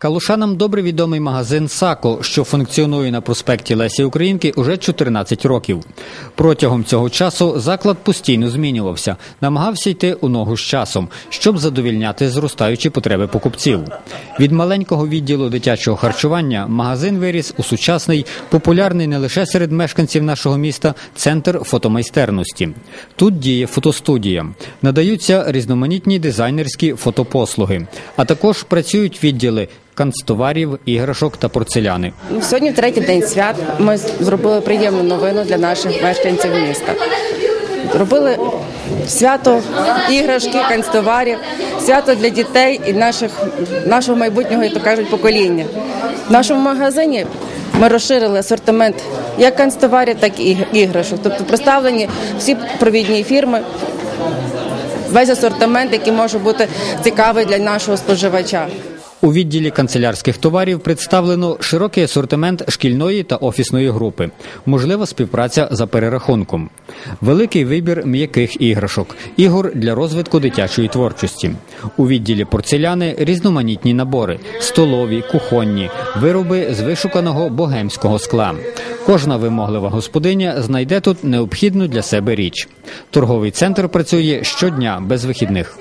Калушанам добре відомий магазин Сако, що функціонує на проспекті Лесі Українки уже 14 років. Протягом цього часу заклад постійно змінювався, намагався йти у ногу з часом, щоб задовільняти зростаючі потреби покупців. Від маленького відділу дитячого харчування магазин виріс у сучасний, популярний не лише серед мешканців нашого міста, центр фотомайстерності. Тут діє фотостудія, надаються різноманітні дизайнерські фотопослуги, а також працюють відділи канцтоварів, іграшок та порцеляни. Сьогодні третій день свят. Ми зробили приємну новину для наших мешканців міста. Робили свято іграшки, канцтоварів, свято для дітей і наших, нашого майбутнього, як то кажуть, покоління. В нашому магазині ми розширили асортимент як канцтоварів, так і іграшок. Тобто представлені всі провідні фірми, весь асортимент, який може бути цікавий для нашого споживача. У відділі канцелярських товарів представлено широкий асортимент шкільної та офісної групи, можлива співпраця за перерахунком, великий вибір м'яких іграшок, ігор для розвитку дитячої творчості. У відділі порцеляни різноманітні набори, столові, кухонні, вироби з вишуканого богемського скла. Кожна вимоглива господиня знайде тут необхідну для себе річ. Торговий центр працює щодня без вихідних.